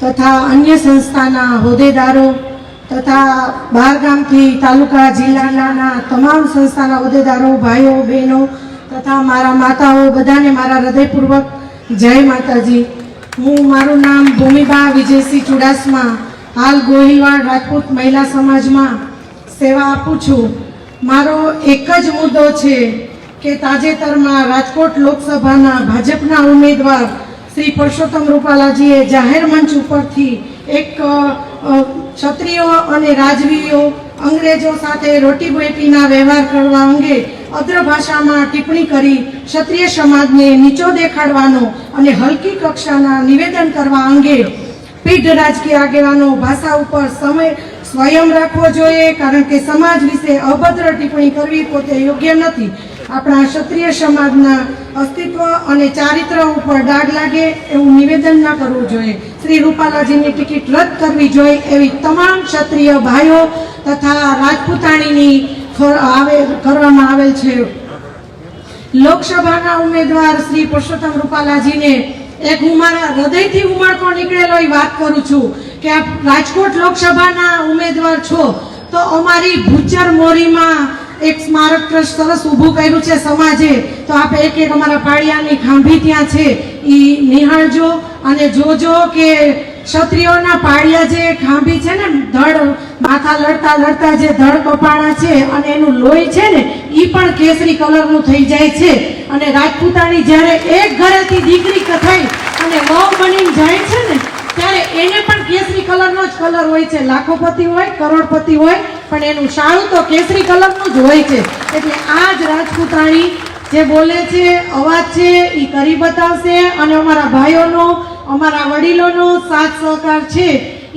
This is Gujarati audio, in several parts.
તથા અન્ય સંસ્થાના હોદ્દેદારો તથા બહાર ગામથી તાલુકા જિલ્લાના તમામ સંસ્થાના હોદ્દેદારો, ભાઈઓ, બહેનો તથા મારા માતાઓ, બધાને મારા હૃદયપૂર્વક જય માતાજી. હું મારું નામ ભૂમિબા વિજયસિંહ ચુડાસમા, હાલ ગોહિલવાડ રાજપૂત મહિલા સમાજમાં સેવા આપું છું. મારો એક જ મુદ્દો છે કે તાજેતરમાં રાજકોટ લોકસભાના ભાજપના ઉમેદવાર શ્રી પરસોત્તમ રૂપાલાજીએ જાહેર મંચ ઉપરથી એક ક્ષત્રિયો અને રાજવીઓ અંગ્રેજો સાથે રોટી બેટીના વ્યવહાર કરવા અંગે અદ્ર ભાષામાં ટિપ્પણી કરી ક્ષત્રિય સમાજને નીચો દેખાડવાનો અને હલકી કક્ષાના નિવેદન કરવા અંગે પીઢ રાજકીય આગેવાનો ભાષા ઉપર સમય સ્વયં રાખવો જોઈએ કારણ કે સમાજ વિશે અભદ્ર ટિપ્પણી કરવી પોતે યોગ્ય નથી. આપણા ક્ષત્રિય સમાજના અસ્તિત્વ અને ચારિત્ર ઉપર દાગ લાગે એવું નિવેદન ન કરવું જોઈએ. શ્રી રૂપાલાજીની ટિકિટ રદ કરવી જોઈએ એવી તમામ ક્ષત્રિય ભાઈઓ તથા રાજપૂતાણીની કરવામાં આવેલ છે. લોકસભાના ઉમેદવાર શ્રી પુરુષોત્તમ રૂપાલાજીને એક હું મારા હૃદયથી ઉમળકો નીકળેલો એ વાત કરું છું કે આપ રાજકોટ લોકસભાના ઉમેદવાર છો તો અમારી ભૂચર મોરીમાં એક સ્મારક ટ્રસ્ટ સરસ ઊભું કર્યું છે સમાજે. તો આપ એક એક અમારા પાળિયાની ખાંભી ત્યાં છે. એ નિહાળજો અને જોજો કે ક્ષત્રિયોના પાળિયા જે ખાંભી છે ને, ધડ, માથા લડતા લડતા જે ધડ કપાણા છે અને એનું લોહી છે ને એ પણ કેસરી કલરનું થઈ જાય છે. અને રાજપૂતાણી જ્યારે એક ઘરેથી દીકરી કથાઈ થઈ અને વહુ બનીને જાય છે ને, ત્યારે એને પણ કેસરી કલરનો જ કલર હોય છે. લાખોપતિ હોય, કરોડપતિ હોય પણ એનું શાળું તો કેસરી કલરનું જ હોય છે. એટલે આ જ રાજપૂતાણી જે બોલે છે, અવાજ છે એ કરી બતાવશે અને અમારા ભાઈઓનો, અમારા વડીલોનો સાથ સહકાર છે.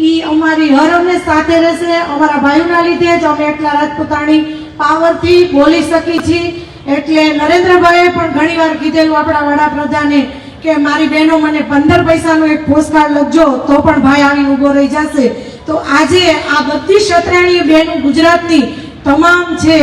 એ અમારી હર હંમેશ સાથે રહેશે. અમારા ભાઈઓના લીધે જ અમે એટલા રાજપૂતાણી પાવરથી બોલી શકી છીએ. એટલે નરેન્દ્રભાઈએ પણ ઘણીવાર કીધેલું આપણા વડાપ્રધાને કે, મારી બહેનો મને પંદર પૈસાનો એક પોસ્ટકાર્ડ લખજો, તો પણ ભાઈ આવીને ઊભો રહી જશે. તો આજે આ બધી ક્ષત્રાણી બહેનો ગુજરાતની તમામ છે,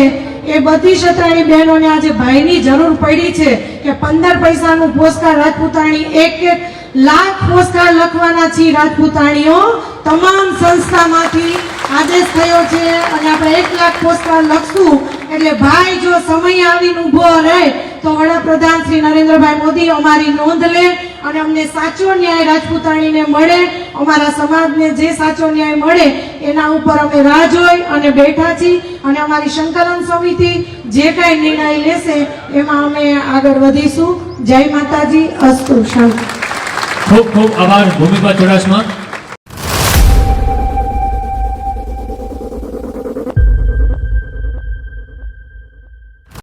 એ બધી ક્ષત્રાણી બહેનોને આજે ભાઈની જરૂર પડી છે કે પંદર પૈસાનું પોસ્કાર રાજપૂતાણી, એક એક લાખ પોસ્કાર લખવાના છીએ રાજપૂતાણીઓ. તમામ સંસ્થામાંથી આદેશ થયો છે અને આપણે એક લાખ પોસ્ટકાર્ડ લખશું. એટલે ભાઈ, જો સમય આવીને ઊભો રહે, તો વડાપ્રધાન શ્રી નરેન્દ્રભાઈ મોદી અમારી નોંધ લે અને અમને સાચો ન્યાય રાજપૂતાણીને મળે, અમારા સમાજને જે સાચો ન્યાય મળે, એના ઉપર અમે રાહ જોઈ અને બેઠા છીએ. અને અમારી સંકલન સમિતિ જે કાંઈ નિર્ણય લેશે, એમાં અમે આગળ વધીશું. જય માતાજી, અસ્તુ, શાંતિ. ખૂબ ખૂબ આભાર ભૂમિકા ચુડાસમા.